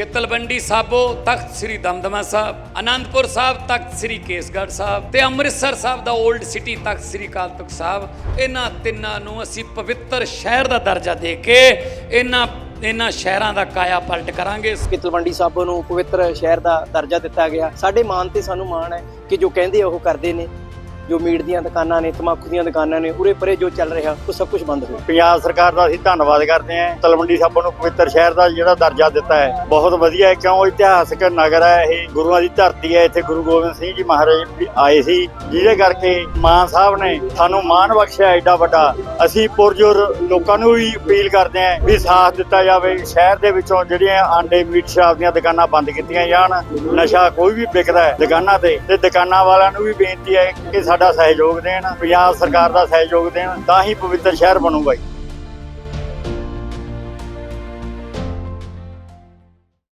ਕਿ ਤਲਵੰਡੀ ਸਾਬੋ ਤਖਤ ਸ੍ਰੀ ਦਮਦਮਾ ਸਾਹਿਬ ਆਨੰਦਪੁਰ ਸਾਹਿਬ ਤਖਤ ਸ੍ਰੀ ਕੇਸਗੜ੍ਹ ਸਾਹਿਬ ਤੇ ਅੰਮ੍ਰਿਤਸਰ ਸਾਹਿਬ ਦਾ 올ਡ ਸਿਟੀ ਤਖਤ ਸ੍ਰੀ ਅਕਾਲ ਤਖਤ ਸਾਹਿਬ, ਇਹਨਾਂ ਤਿੰਨਾਂ ਨੂੰ ਅਸੀਂ ਪਵਿੱਤਰ ਸ਼ਹਿਰ ਦਾ ਦਰਜਾ ਦੇ ਕੇ ਇਹਨਾਂ ਇਹਨਾਂ ਸ਼ਹਿਰਾਂ ਦਾ ਕਾਇਆ ਪਲਟ ਕਰਾਂਗੇ। ਕਿ ਤਲਵੰਡੀ ਸਾਬੋ ਨੂੰ ਪਵਿੱਤਰ ਸ਼ਹਿਰ ਦਾ ਦਰਜਾ ਦਿੱਤਾ ਗਿਆ। ਸਾਡੇ ਮਾਣ ਤੇ ਸਾਨੂੰ ਮਾਣ ਹੈ ਕਿ ਜੋ ਕਹਿੰਦੇ ਆ ਉਹ ਕਰਦੇ ਨੇ। ਜੋ ਮੀਟ ਦੀਆਂ ਦੁਕਾਨਾਂ ਨੇ, ਤਮਾਕੂ ਦੀਆਂ ਦੁਕਾਨਾਂ ਨੇ, ਉਰੇ ਪਰੇ ਜੋ ਚੱਲ ਰਿਹਾ, ਉਹ ਸਭ ਕੁਝ ਬੰਦ ਹੋ ਪੰਜਾਬ ਸਰਕਾਰ ਦਾ ਅਸੀਂ ਧੰਨਵਾਦ ਕਰਦੇ ਹਾਂ। ਤਲਵੰਡੀ ਸਾਬੋ ਨੂੰ ਪਵਿੱਤਰ ਸ਼ਹਿਰ ਦਾ ਜਿਹੜਾ ਦਰਜਾ ਦਿੱਤਾ ਹੈ, ਬਹੁਤ ਵਧੀਆ ਹੈ, ਕਿਉਂ? ਇਤਿਹਾਸਕ ਨਗਰ ਹੈ ਇਹ, ਗੁਰੂਆਂ ਦੀ ਧਰਤੀ ਹੈ ਇੱਥੇ, ਗੁਰੂ ਗੋਬਿੰਦ ਸਿੰਘ ਜੀ ਮਹਾਰਾਜ ਆਏ ਸੀ। ਜਿਹਦੇ ਕਰਕੇ ਮਾਨ ਸਾਹਿਬ ਨੇ ਸਾਨੂੰ ਮਾਣ ਬਖਸ਼ਿਆ ਐਡਾ ਵੱਡਾ। ਅਸੀਂ ਪੁਰਜੁਰ ਲੋਕਾਂ ਨੂੰ ਵੀ ਅਪੀਲ ਕਰਦੇ ਹਾਂ ਵੀ ਸਾਥ ਦਿੱਤਾ ਜਾਵੇ। ਸ਼ਹਿਰ ਦੇ ਵਿੱਚੋਂ ਜਿਹੜੀਆਂ ਆਂਡੇ, ਮੀਟ ਸ਼ਰਾਬ ਦੀਆਂ ਦੁਕਾਨਾਂ ਬੰਦ ਕੀਤੀਆਂ ਜਾਣ, ਨਸ਼ਾ ਕੋਈ ਵੀ ਵਿਕਦਾ ਹੈ ਦੁਕਾਨਾਂ ਤੇ ਤੇ ਦੁਕਾਨਾਂ ਵਾਲਿਆਂ ਨੂੰ ਵੀ ਬੇਨਤੀ ਹੈ ਕਿ ਸਾਡੇ ਸਾਡਾ ਸਹਿਯੋਗ ਦੇਣ ਪੰਜਾਬ ਸਰਕਾਰ ਦਾ ਸਹਿਯੋਗ ਦੇਣ ਤਾਂ ਹੀ ਪਵਿੱਤਰ ਸ਼ਹਿਰ ਬਣੂਗਾ ਜੀ